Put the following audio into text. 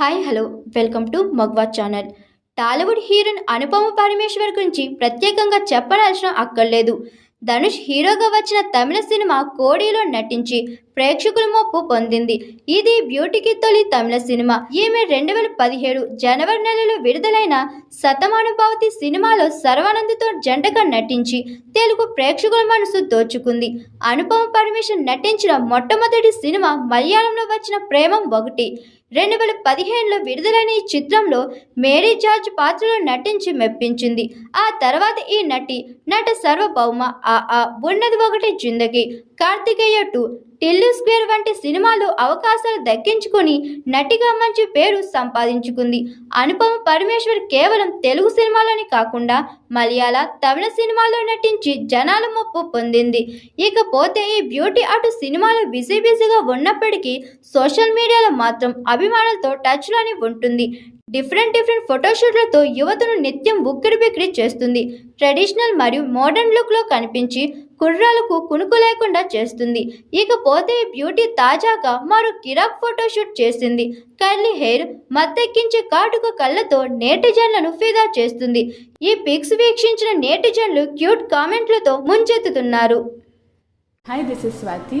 Hi hello welcome to Magva channel Tollywood heroine Anupama Parameshwar గురించి ప్రత్యేకంగా చెప్పనవసరం అక్కర్లేదు. ధనుష్ హీరోగా వచ్చిన తమిళ సినిమా కోడిలో నటించి ప్రేక్షకుల మొప్పు పొందింది. ఇది బ్యూటీకి తొలి తమిళ సినిమా. ఈమె రెండు వేల పదిహేడు జనవరి నెలలో విడుదలైన శతమానుభావతి సినిమాలో సర్వానంద్తో జంటగా నటించి తెలుగు ప్రేక్షకుల మనసు దోచుకుంది. అనుపమ పరమేశ్వర్ నటించిన మొట్టమొదటి సినిమా మలయాళంలో వచ్చిన ప్రేమం ఒకటి. రెండు వేల పదిహేనులో విడుదలైన ఈ చిత్రంలో మేరీ జార్జ్ పాత్రలో నటించి మెప్పించింది. ఆ తర్వాత ఈ నటి నట సర్వభౌమ ఆ ఆ ఉన్నది ఒకటి జిందగీ కార్తికేయ టూ టిల్లు స్క్వేర్ వంటి సినిమాలు అవకాశాలు దక్కించుకొని నటిగా మంచి పేరు సంపాదించుకుంది. అనుపమ పరమేశ్వర్ కేవలం తెలుగు సినిమాలోని కాకుండా మలయాళ తమిళ సినిమాల్లో నటించి జనాల మొప్పు పొందింది. ఇకపోతే ఈ బ్యూటీ అటు సినిమాలో బిజీ బిజీగా ఉన్నప్పటికీ సోషల్ మీడియాలో మాత్రం అభిమానులతో టచ్లోని ఉంటుంది. డిఫరెంట్ డిఫరెంట్ ఫోటోషూట్లతో యువతను నిత్యం ఉక్కిరి బిక్కిరి చేస్తుంది. ట్రెడిషనల్ మరియు మోడర్న్ లుక్లో కనిపించి కుర్రాలకు కునుకు లేకుండా చేస్తుంది. ఇకపోతే బ్యూటీ తాజాగా మరో కిరాక్ ఫోటోషూట్ చేసింది. కర్లీ హెయిర్ మత్తెక్కించే కాటుక కళ్ళతో నేటిజన్లను ఫిదా చేస్తుంది. ఈ పిక్స్ వీక్షించిన నేటిజన్లు క్యూట్ కామెంట్లతో ముంచెత్తుతున్నారు. Hi this is Swathi